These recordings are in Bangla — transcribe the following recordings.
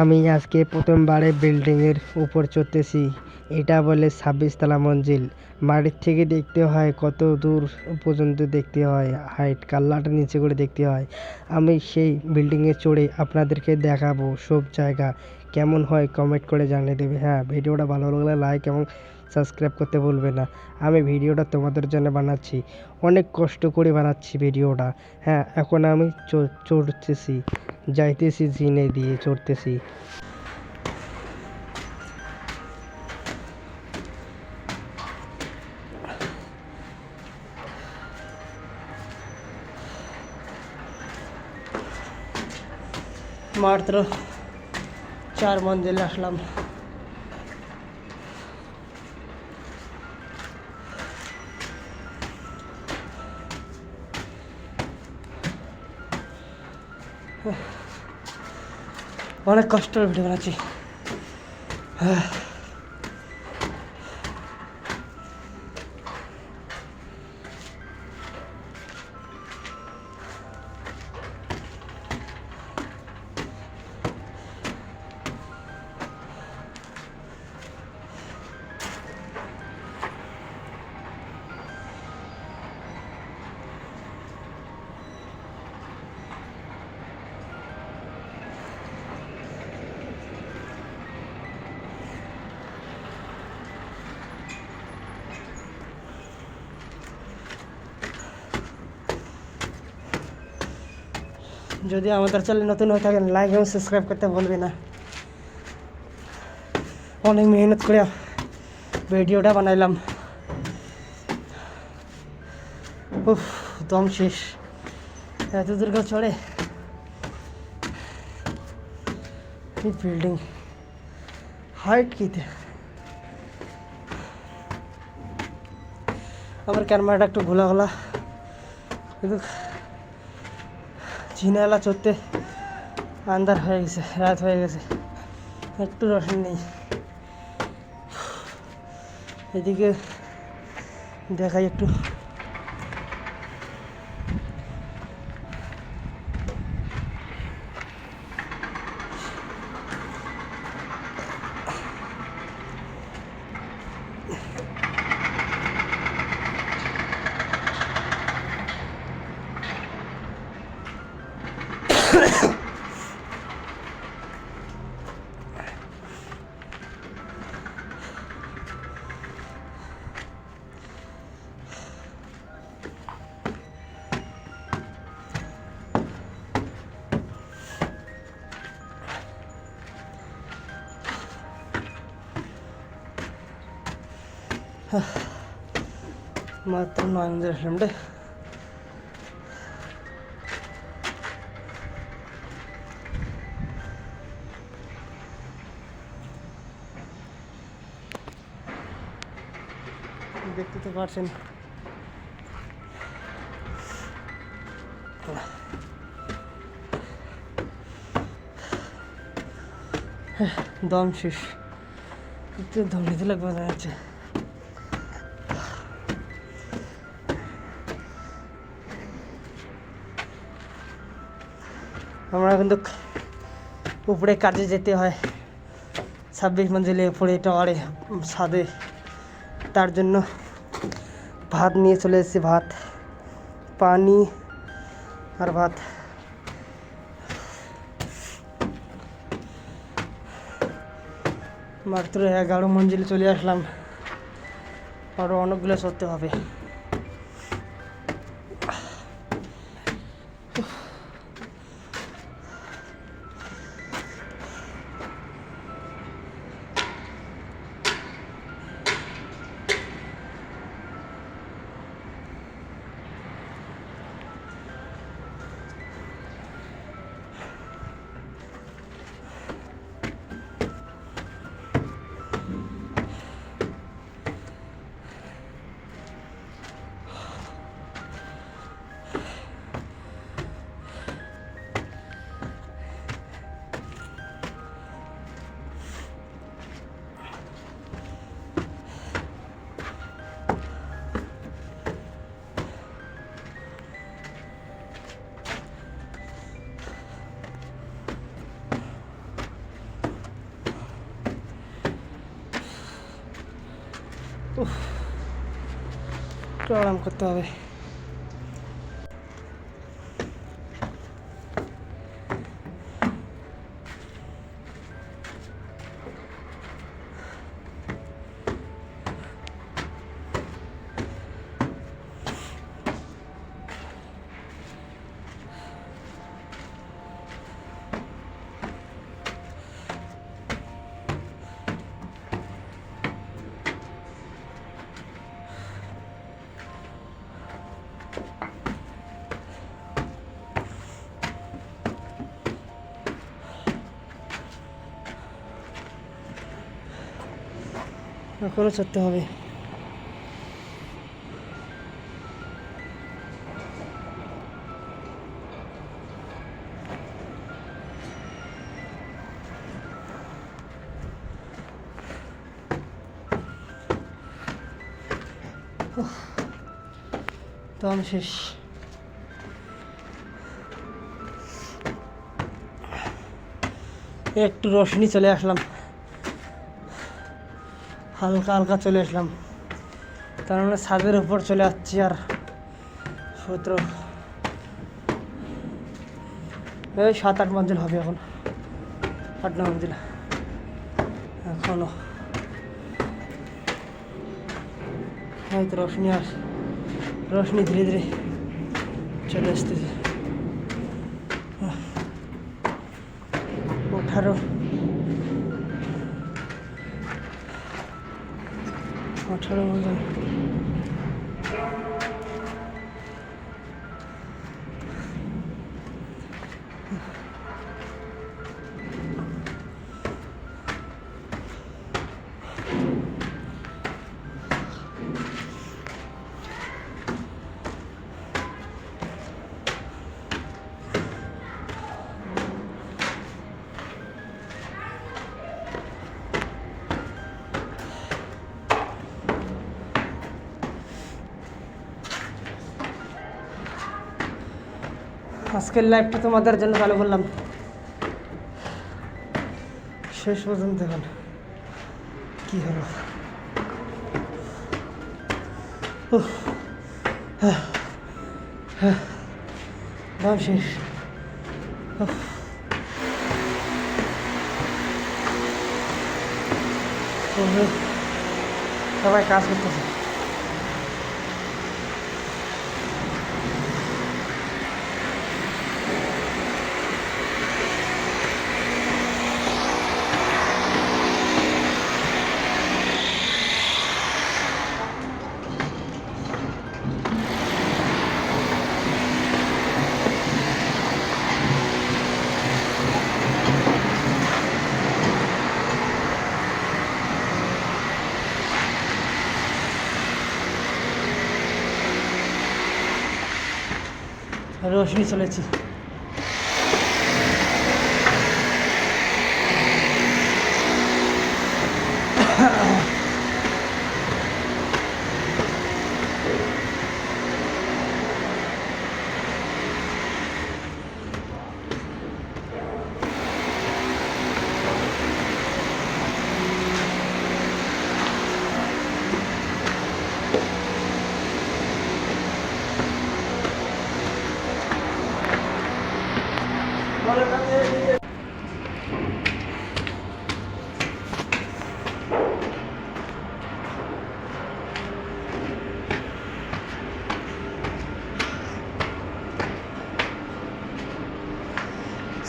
আমি আজকে প্রথমবারে বিল্ডিংয়ের উপর চড়তেছি। এটা বলে ছাব্বিশ তলা মঞ্জিল। বাড়ির থেকে দেখতে হয় কত দূর পর্যন্ত দেখতে হয় হাইট কাল্লাটা নিচে করে দেখতে হয়। আমি সেই বিল্ডিংয়ে চড়ে আপনাদেরকে দেখাবো সব জায়গা। কেমন হয় কমেন্ট করে জানিয়ে দেবে। হ্যাঁ ভিডিওটা ভালো লাগলে লাইক এবং সাবস্ক্রাইব করতে ভুলবে না। আমি ভিডিওটা তোমাদের জন্য বানাচ্ছি। অনেক কষ্ট করে বানাচ্ছি ভিডিওটা। হ্যাঁ এখন আমি চড়তেছি। যাইতেছি জিনে দিয়ে চড়তেছি। মাত্র চার মঞ্জিলে আসলাম। অনেক কষ্টের ভিডিও বানাচ্ছি যদি আমাদের চ্যানেল নতুন হয়ে থাকেন লাইক এবং সাবস্ক্রাইব করতে ভুলবে না। অনেক মেহনত করে ভিডিওটা বানাইলাম। উফ, দম শেষ। এত দূর কেউ চড়ে কি বিল্ডিং হাইট কিতে আমার ক্যামেরাটা একটু ঘোলা ঘোলা কিন্তু ঝিনালা চড়তে আন্দার হয়ে গেছে রাত হয়ে গেছে। একটু রসন নেই। এদিকে দেখাই একটু। মাত্র নয় মন্দির দেখতে তো পারছেন। দম শেষ। দম নিতে লাগবে মনে হচ্ছে। আমরা কিন্তু উপরে কাজে যেতে হয়। ছাব্বিশ মঞ্জিলে উপরে টাওয়ারে ছাদে। তার জন্য ভাত নিয়ে চলে এসেছি, ভাত, পানি আর ভাত। মাত্র এগারো মঞ্জিলে চলে আসলাম। আরও অনেকগুলো চড়তে হবে। আরাম করতে হবে। এখনও চড়তে হবে। দম শেষ। একটু রোশনি চলে আসলাম। হালকা হালকা চলে আসলাম। তার মানে ছাদের উপর চলে আসছি আর সূত্র। এই সাত আট মঞ্জিল হবে এখন। আট ন মঞ্জিল। এখনও এই তো রোশনি আর রোশনি ধীরে ধীরে চলে আসতেছে। ওঠারও আঠারো মঞ্জিল আজকের লাইভটা তোমাদের জন্য চালু করলাম। শেষ পর্যন্ত এখন। কি হলো? দাম শেষ। সবাই কাজ করতেছে। রোশনি চলেছি।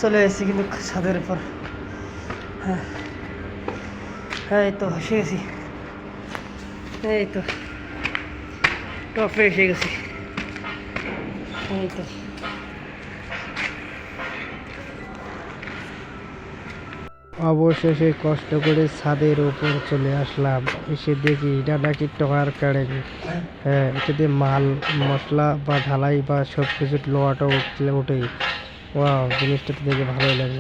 চলে এসেছি কিন্তু ছাদের উপর। হ্যাঁ। হ্যাঁ এই তো, এসে গেছি। এই তো। টপে এসে গেছি। এই তো। অবশেষে কষ্ট করে ছাদের উপর চলে আসলাম। এসে দেখি এটা নাকি টকার কারেন্ট হ্যাঁ এটা দিয়ে মাল, মশলা বা ঢালাই বা সব কিছু লোহাটা উঠলে ওঠে ওয়াও জিনিসটা তো দেখে ভালোই লাগল।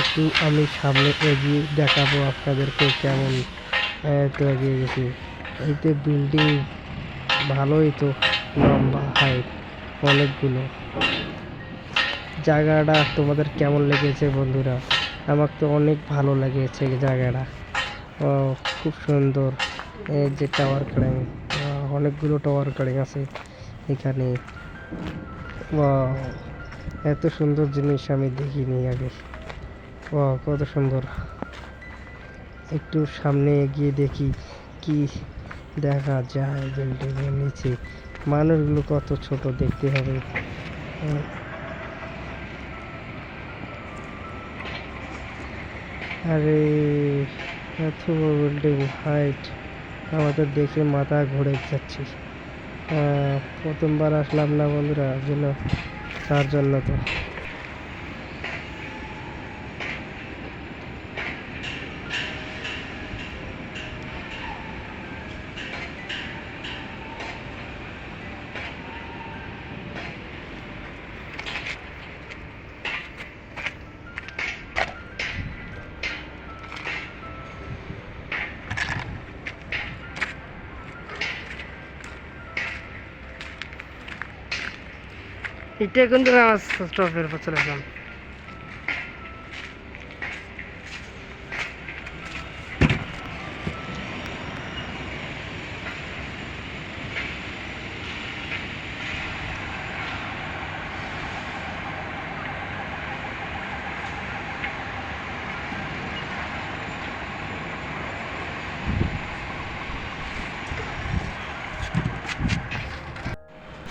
একটু আমি সামনে এগিয়ে দেখাবো আপনাদেরকে কেমন তো এগিয়ে গেছি। এই তো বিল্ডিং ভালোই তো লম্বা হাইট অনেকগুলো। জায়গাটা তোমাদের কেমন লেগেছে বন্ধুরা? আমার তো অনেক ভালো লেগেছে জায়গাটা। ও খুব সুন্দর। এই যে টাওয়ার ক্রেন অনেকগুলো টাওয়ার ক্রেন আছে এখানে। এত সুন্দর জিনিস আমি দেখিনি আগে। ও কত সুন্দর। একটু সামনে এগিয়ে দেখি কি দেখা যায় বিল্ডিং এর নিচে। মানুষগুলো কত ছোট দেখতে হবে। আরে, এত বিল্ডিং, হাইট। আমাদের দেখে মাথা ঘুরে যাচ্ছে। প্রথমবার আসলাম না বন্ধুরা জন্য তার জন্য তো এটা কিন্তু আমার স্টপের উপর চলে গেলাম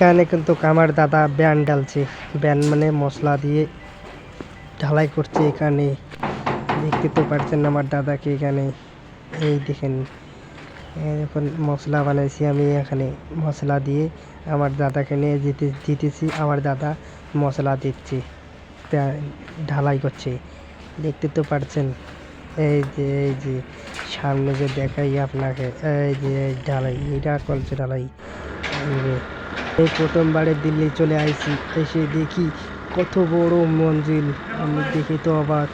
এখানে কিন্তু আমার দাদা ব্যান ডালছে ব্যান মানে মশলা দিয়ে ঢালাই করছে এখানে। দেখতে তো পারছেন আমার দাদাকে এখানে। এই দেখেন এখন মশলা বানাইছি আমি এখানে। মশলা দিয়ে আমার দাদাকে নিয়ে যেতে, দিতেছি। আমার দাদা মশলা দিচ্ছে ঢালাই করছে। দেখতে তো পারছেন, এই যে এই যে, সামনে যে দেখাই আপনাকে, এই যে ঢালাই, এটা করছে ঢালাই। এই প্রথমবারে দিল্লি চলে আইসি এসে দেখি কত বড় মঞ্জিল। আমি দেখে তো অবাক।